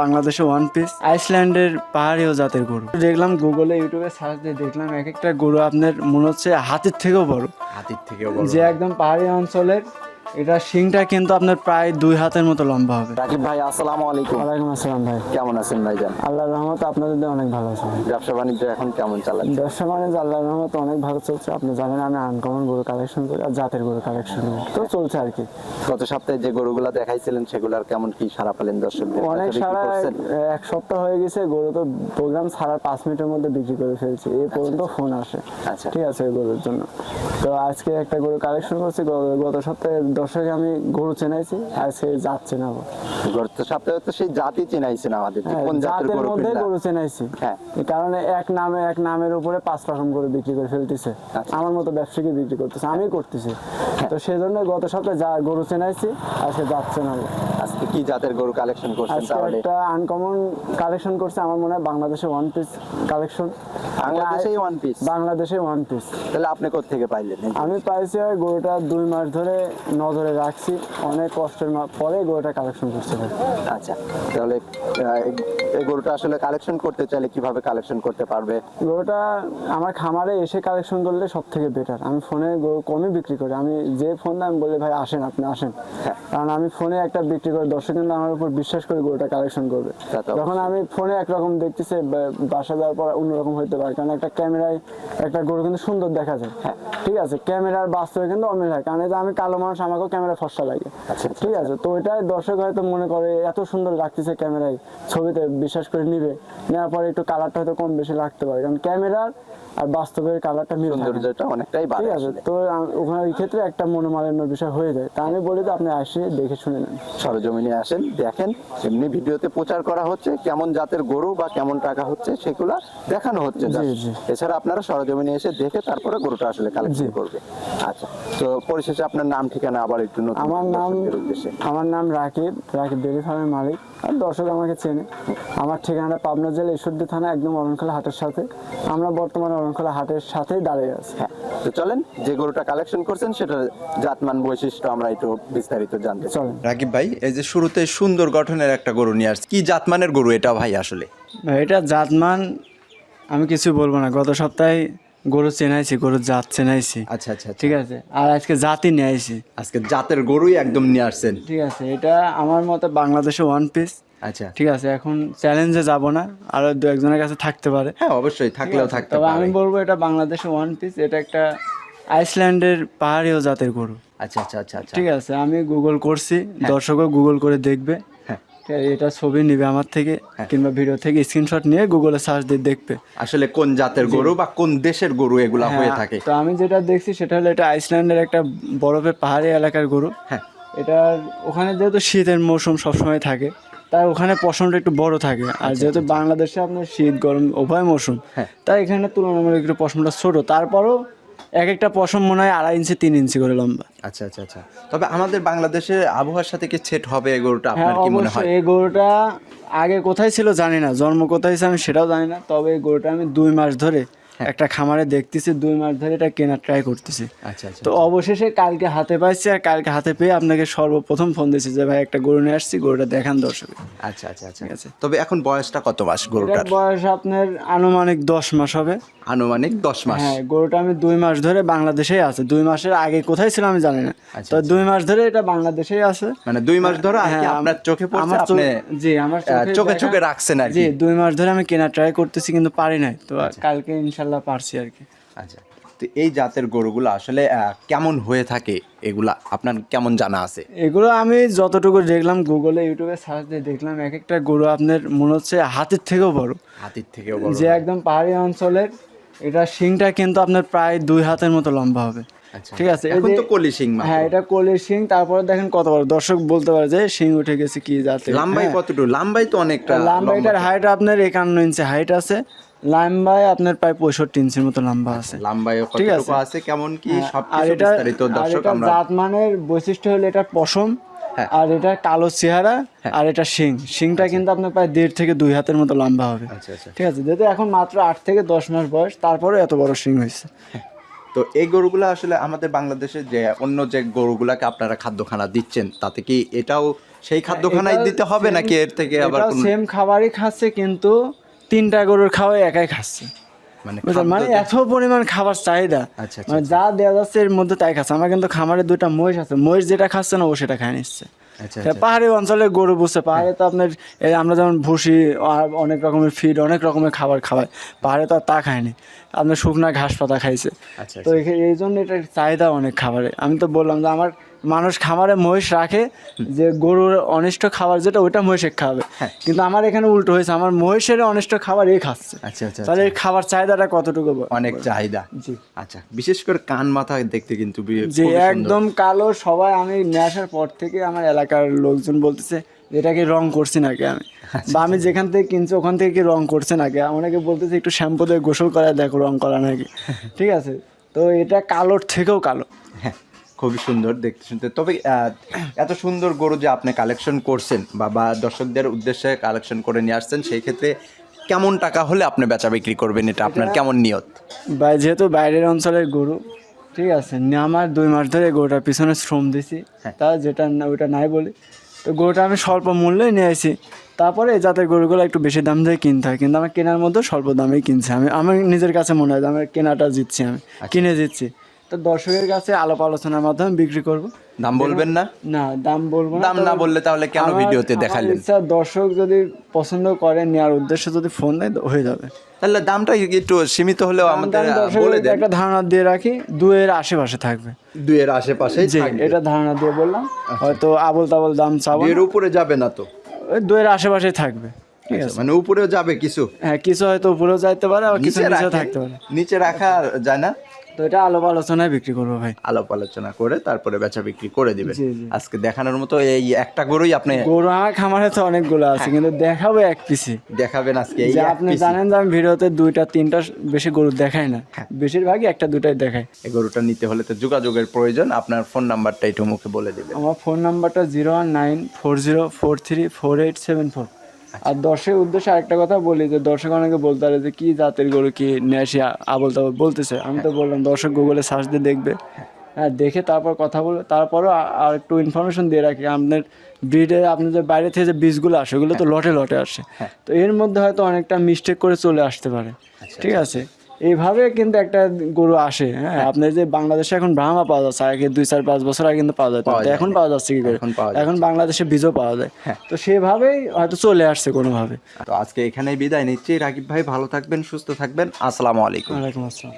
বাংলাদেশে one piece আইসল্যান্ডের পাহাড়িও জাতের গরু। দেখলাম গুগলে ইউটিউবে সার্চ দিয়ে দেখলাম এক একটা গরু আপনার মনে হচ্ছে হাতির থেকেও বড়। হাতির থেকেও বড়। যে একদম পাহাড়ি অঞ্চলের এটা শিংটা কিন্তু আপনার প্রায় দুই হাতের মতো লম্বা হবে। রাকিব ভাই আসসালামু আলাইকুম। ওয়ালাইকুম আসসালাম ভাই। কেমন আছেন ভাইজান? আল্লাহর রহমত আপনাদের দিয়ে অনেক ভালো আছে ব্যবসা বাণিজ্য এখন কেমন চালাচ্ছে? ব্যবসা বাণিজ্য আল্লাহর রহমত অনেক ভালো চলছে। আপনি জানেন আমি আনকমন গরু কালেকশন করি আর জাতের গরু কালেকশন করি। তো চলছে আর কি। গত সপ্তাহে যে গরুগুলা দেখাইছিলেন সেগুলার কেমন কি সারা পেলেন দর্শকদের অনেক সারা এক সপ্তাহ হয়ে গেছে গরু তো প্রোগ্রাম ছাড়ার পাঁচ মিনিটের মধ্যে বিক্রি করে ফেলছি। এই পর্যন্ত ফোন আসে। আচ্ছা। ঠিক আছে গরুর জন্য। তো আজকে একটা গরু কালেকশন করছি। গত সপ্তাহে দর্শকে আমি গরু চেনাইছি আজকে জাত চেনাবো। গত সপ্তাহে তো সেই জাতি চিনাইছেন আমাদের হ্যাঁ, কোন জাতের গরু মধ্যে গরু চেনাইছি। হ্যাঁ। কারণে এক নামে এক নামের উপরে পাঁচ রকম করে বিক্রি করে ফেলতেছে। আচ্ছা। আমার মতো ব্যবসায়ী বিক্রি করতেছে আমি করতেছি। হ্যাঁ। তো সেই জন্য গত সপ্তাহে যা গরু চেনাইছি আজকে জাত চেনাবো। আজকে কি জাতের গরু কালেকশন করছেন তাহলে? একটা আনকমন কালেকশন করছে আমার মনে হয় বাংলাদেশে ওয়ান পিস কালেকশন বাংলাদেশেই ওয়ান পিস বাংলাদেশে ওয়ান পিস তাহলে আপনি কোথেকে পাইলেন আমি পাইছি আর গরুটা দুই মাস ধরে নজরে রাখছি। অনেক কষ্টের পরে গরুটা কালেকশন করছে। আচ্ছা। তাহলে এই- গরুটা আসলে কালেকশন করতে চাইলে কীভাবে কালেকশন করতে পারবে? গরুটা আমার খামারে এসে কালেকশন করলে সব থেকে বেটার আমি ফোনে গরু কমই বিক্রি করি। আমি যে ফোন দেয় আমি বলি ভাই আসেন আপনি আসেন। হ্যাঁ। কারণ আমি ফোনে একটা বিক্রি করে। দর্শক কিন্তু আমার উপর বিশ্বাস করে গরুটা কালেকশন করবে। যখন আমি ফোনে একরকম দেখতেছি বাসা যাওয়ার পর অন্যরকম হইতে পারে। কারণ একটা ক্যামেরায় একটা গরু কিন্তু সুন্দর দেখা যায়। হ্যাঁ। ঠিক আছে? ক্যামেরার বাস্তবে কিন্তু অমিল হয়। কারণ আমি কালো মানুষ আমাকেও ক্যামেরা ফসা লাগে। আচ্ছা, ঠিক আছে তো ওইটাই দর্শক হয়তো মনে করে এত সুন্দর লাগতেছে ক্যামেরায় ছবিতে বিশ্বাস করে নিবে। নেওয়ার পরে একটু কালারটা হয়তো কম বেশি লাগতে পারে। কারণ ক্যামেরার আর বাস্তবের কালারটা মিল সৌন্দর্যটা অনেকটাই ঠিক বাড়ে আছে আসলে। তো ওখানে ওই ক্ষেত্রে একটা মনোমালিন্যর বিষয় হয়ে যায়। তা আমি বলি তো আপনি আসে দেখে শুনে নেন। সরজমিনে আসেন দেখেন এমনি ভিডিওতে প্রচার করা হচ্ছে কেমন জাতের গরু বা কেমন টাকা হচ্ছে সেগুলা দেখানো হচ্ছে। এছাড়া আপনারা সরজমিনে এসে দেখে তারপরে গরুটা আসলে কালেকশন। করবে। আচ্ছা তো পরিশেষে আপনার নাম ঠিকানা আবার একটু আমার নাম আমার নাম রাকিব রাকিব ডেরি ফার্মের মালিক। আর দর্শক আমাকে চেনে। আমার ঠিকানাটা পাবনা জেলা ঈশ্বরদী থানা একদম অরণখোলা হাটের সাথে। আমরা বর্তমানে অরণখোলা হাটের সাথেই দাঁড়িয়ে আছি। হ্যাঁ তো চলেন যে গরুটা কালেকশন করছেন সেটা জাতমান বৈশিষ্ট্য আমরা একটু বিস্তারিত জানতে চলেন। রাকিব ভাই এই যে শুরুতে সুন্দর গঠনের একটা গরু নিয়ে আসছে। কি জাতমানের গরু এটা ভাই আসলে? এটা জাতমান আমি কিছু বলব না। গত সপ্তাহে গরু চেনাইছি গরুর জাত চেনাইছি। আচ্ছা আচ্ছা ঠিক আছে? আর আজকে জাতি নিয়ে আইছি। আজকে জাতের গরুই একদম নিয়ে আসছেন। ঠিক আছে এটা আমার মতে বাংলাদেশে ওয়ান পিস আচ্ছা। ঠিক আছে এখন চ্যালেঞ্জে যাব না আরও দু একজনের কাছে থাকতে পারে। হ্যাঁ অবশ্যই থাকলেও থাকতে পারে। আমি বলব এটা বাংলাদেশে ওয়ান পিস এটা একটা আইসল্যান্ডের পাহাড়িও জাতের গরু। আচ্ছা আচ্ছা আচ্ছা আচ্ছা। ঠিক আছে আমি গুগল করছি দর্শকও গুগল করে দেখবে। হ্যাঁ এটা ছবি নিবে আমার থেকে কিংবা ভিডিও থেকে স্ক্রিনশট নিয়ে গুগলে সার্চ দিয়ে দেখবে। আসলে কোন জাতের গরু বা কোন দেশের গরু এগুলা হয়ে হ্যাঁ, থাকে? তো আমি যেটা দেখছি সেটা হলো এটা আইসল্যান্ডের একটা বরফের পাহাড়ি এলাকার গরু। হ্যাঁ। এটা ওখানে যেহেতু শীতের মৌসুম সবসময় থাকে তাই ওখানে পশমটা একটু বড় থাকে। আর যেহেতু বাংলাদেশে আপনার শীত গরম উভয় মৌসুম আচ্ছা, হ্যাঁ। তাই এখানে তুলনামূলক একটু পশমটা ছোট। তারপরও এক একটা পশম মনে হয় আড়াই ইঞ্চি তিন ইঞ্চি করে লম্বা। আচ্ছা আচ্ছা আচ্ছা। তবে আমাদের বাংলাদেশের আবহাওয়ার সাথে কি সেট হবে এই গরুটা হ্যাঁ আপনার কি মনে হয়? এই গরুটা আগে কোথায় ছিল জানি না জন্ম কোথায় ছিল আমি সেটাও জানি না। তবে এই গরুটা আমি দুই মাস ধরে হ্যাঁ। একটা খামারে দেখতেছি দুই মাস ধরে এটা কেনার ট্রাই করতেছি। আচ্ছা আচ্ছা। তো অবশেষে কালকে হাতে পাইছি আর কালকে হাতে পেয়ে আপনাকে সর্বপ্রথম ফোন দিয়েছি যে ভাই একটা গরু নিয়ে আসছি গরুটা দেখান দর্শক আচ্ছা আচ্ছা আচ্ছা। ঠিক আছে। তবে এখন বয়সটা কত মাস গরুটার? বয়স আপনার আনুমানিক দশ মাস হবে। আনুমানিক দশ মাস। হ্যাঁ গরুটা আমি দুই মাস ধরে বাংলাদেশেই আছে। দুই মাসের আগে কোথায় ছিল আমি জানি না। আচ্ছা, তো দুই মাস ধরে এটা বাংলাদেশেই আছে। মানে দুই মাস ধরে হ্যাঁ, আপনার চোখে পড়ছে আমার জি আমার চোখে চোখে রাখছেন আর জি দুই মাস ধরে আমি কেনা ট্রাই করতেছি কিন্তু পারি নাই। তো কালকে ইনশাল্লাহ পারছি আর কি। আচ্ছা তো এই জাতের গরুগুলো আসলে কেমন হয়ে থাকে এগুলা? আপনার কেমন জানা আছে? এগুলো আমি যতটুকু দেখলাম গুগলে ইউটিউবে সার্চ দিয়ে দেখলাম এক একটা গরু আপনার মনে হচ্ছে হাতির থেকেও বড়। হাতির থেকেও বড় যে একদম পাহাড়ি অঞ্চলের এটা শিংটা কিন্তু আপনার প্রায় দুই হাতের মতো লম্বা হবে। ঠিক আছে এখন তো কলি সিং হ্যাঁ এটা কোলের শিং তারপরে দেখেন কত বড়। দর্শক বলতে পারে যে শিং উঠে গেছে কি জাতে লাম্বাই কতটুকু? লাম্বাই তো অনেকটা লাম্বা লম্বা। হাইট আপনার একান্ন ইঞ্চি হাইট আছে। লাম্বায় আপনার প্রায় পঁয়ষট্টি ইঞ্চির মতো লম্বা আছে। লাম্বাই ঠিক কতটুকু আছে। আছে কেমন কি হ্যাঁ, সব বিস্তারিত দর্শক আমরা জাত মানের বৈশিষ্ট্য হলো এটা পশম হ্যাঁ। আর এটা কালো চেহারা আর এটা শিং। শিংটা কিন্তু আপনার প্রায় দেড় থেকে দুই হাতের মতো লম্বা হবে। আচ্ছা আচ্ছা। ঠিক আছে যেহেতু এখন মাত্র আট থেকে দশ মাস বয়স তারপরে এত বড় শিং হয়েছে। তো এই গরুগুলো আসলে আমাদের বাংলাদেশে যে অন্য যে গরুগুলাকে আপনারা খাদ্যখানা দিচ্ছেন তাতে কি এটাও সেই খাদ্যখানায় এটাও দিতে হবে নাকি এর থেকে আবার সেম খাবারই খাচ্ছে কিন্তু তিনটা গরুর খাওয়াই একাই খাচ্ছে। মানে মানে এত পরিমাণ খাবার চাহিদা। আচ্ছা, আচ্ছা, মানে যা দেওয়া যাচ্ছে এর মধ্যে তাই খাচ্ছে। আমার কিন্তু খামারে দুটা মহিষ আছে। মহিষ যেটা খাচ্ছে না ও সেটা খায় নিচ্ছে। আচ্ছা, পাহাড়ি অঞ্চলে গরু বুঝছে পাহাড়ে তো আপনার এই আমরা যেমন ভুসি অনেক রকমের ফিড অনেক রকমের খাবার খাওয়াই পাহাড়ে তো আর তা খায়নি। আপনার শুকনা ঘাস পাতা খাইছে। আচ্ছা, তো এই জন্য এটার চাহিদা অনেক খাবারে। আমি তো বললাম যে আমার মানুষ খামারে মহিষ রাখে যে গরুর অনিষ্ট খাবার যেটা ওটা মহিষে খাবে। হ্যাঁ। কিন্তু আমার এখানে উল্টো হয়েছে আমার মহিষের অনিষ্ট খাবার এই খাচ্ছে। আচ্ছা আচ্ছা তাহলে এই খাবার চাহিদাটা কতটুকু অনেক চাহিদা। জি। আচ্ছা বিশেষ করে কান মাথা দেখতে কিন্তু যে একদম কালো সবাই আমি নিয়ে আসার পর থেকে আমার এলাকার লোকজন বলতেছে এটাকে রং করছি নাকি আমি? আচ্ছা, বা আমি যেখান থেকে কিনছি ওখান থেকে কি রং করছে নাকি? অনেকে বলতেছে একটু শ্যাম্পু দিয়ে গোসল করা দেখো রং করা নাকি? ঠিক আছে? তো এটা কালোর থেকেও কালো। খুবই সুন্দর দেখতে শুনতে। তবে এত সুন্দর গরু যে আপনি কালেকশন করছেন বা বা দর্শকদের উদ্দেশ্যে কালেকশন করে নিয়ে আসছেন সেই ক্ষেত্রে কেমন টাকা হলে আপনি বেচা বিক্রি করবেন? এটা আপনার কেমন নিয়ত? বা যেহেতু বাইরের অঞ্চলের গরু ঠিক আছে আমার দুই মাস ধরে গরুটার পিছনে শ্রম দিছি। হ্যাঁ। তা যেটা না- ওইটা নাই বলি। তো গরুটা আমি স্বল্প মূল্যে নিয়ে আসি। তারপরে যাতে গরুগুলো একটু বেশি দাম দিয়ে কিনতে হয় কিন্তু আমার কেনার মধ্যে স্বল্প দামেই কিনছি আমি। আমার নিজের কাছে মনে হয় যে আমার কেনাটা জিতছি আমি আচ্ছা। কিনে জিতছি। তো দর্শকের কাছে আলাপ আলোচনার মাধ্যমে বিক্রি করব। দাম বলবেন না? না দাম বলব না দাম না বললে তাহলে কেন ভিডিওতে দেখালেন? ইচ্ছা দর্শক যদি পছন্দ করে নেওয়ার উদ্দেশ্যে যদি ফোন দেয় তো হয়ে যাবে। তাহলে দামটা একটু সীমিত হলেও আমাদের বলে দেন। একটা ধারণা দিয়ে রাখি দুয়ের আশেপাশে থাকবে। দুইয়ের আশেপাশেই জি থাকবে। এটা ধারণা দিয়ে বললাম। হয়তো আবল তাবল দাম চাবো এর উপরে যাবে না তো? ওই দুয়ের আশেপাশে থাকবে। ঠিক আচ্ছা, আছে। মানে উপরেও যাবে কিছু? হ্যাঁ কিছু হয়তো উপরেও যাইতে পারে আবার কিছু নিচে নিচেও থাকতে পারে। নিচে রাখা যায় না? তো এটা আলাপ আলোচনায় বিক্রি করব ভাই। আলাপ আলোচনা করে তারপরে বেচা বিক্রি করে জি, জি। আজকে দেখানোর মতো এই একটা গরুই আপনি গরু আমার খামারে তো অনেকগুলো আছে কিন্তু দেখাবো এক পিসি। দেখাবেন আজকে এই যে এক আপনি piece-ই। জানেন যে আমি ভিডিওতে দুইটা তিনটা বেশি গরু দেখাই না। বেশিরভাগই একটা দুটাই দেখায় এই গরুটা নিতে হলে তো যোগাযোগের প্রয়োজন। আপনার ফোন নাম্বারটা একটু মুখে বলে দিবেন। আমার ফোন নাম্বারটা zero one nine four zero four three four eight seven four. আর দর্শকের উদ্দেশ্যে আরেকটা কথা বলি যে দর্শক অনেকে বলতে পারে যে কী জাতের গরু কি নেশে আবল তাবল বলতেছে। আমি তো বললাম দর্শক গুগলে সার্চ দিয়ে দেখবে। হ্যাঁ দেখে তারপর কথা বলবে। তারপরও আর একটু ইনফরমেশন দিয়ে রাখি আপনার ব্রিডে আপনি যে বাইরে থেকে যে বীজগুলো আসে ওগুলো তো লটে লটে আসে। তো এর মধ্যে হয়তো অনেকটা মিস্টেক করে চলে আসতে পারে। ঠিক আছে? এইভাবে কিন্তু একটা গরু আসে হ্যাঁ? আপনার যে বাংলাদেশে এখন ব্রাহ্মা পাওয়া যাচ্ছে আগে দুই চার পাঁচ বছর আগে কিন্তু পাওয়া। যায় এখন পাওয়া যাচ্ছে কি করে? এখন পাওয়া এখন বাংলাদেশে বীজও পাওয়া যায়। তো সেভাবেই হয়তো চলে আসছে কোনোভাবে। তো আজকে এখানেই বিদায় নিচ্ছি। রাকিব ভাই ভালো থাকবেন সুস্থ থাকবেন। আসসালামু আলাইকুম। ওয়ালাইকুম আসসালাম।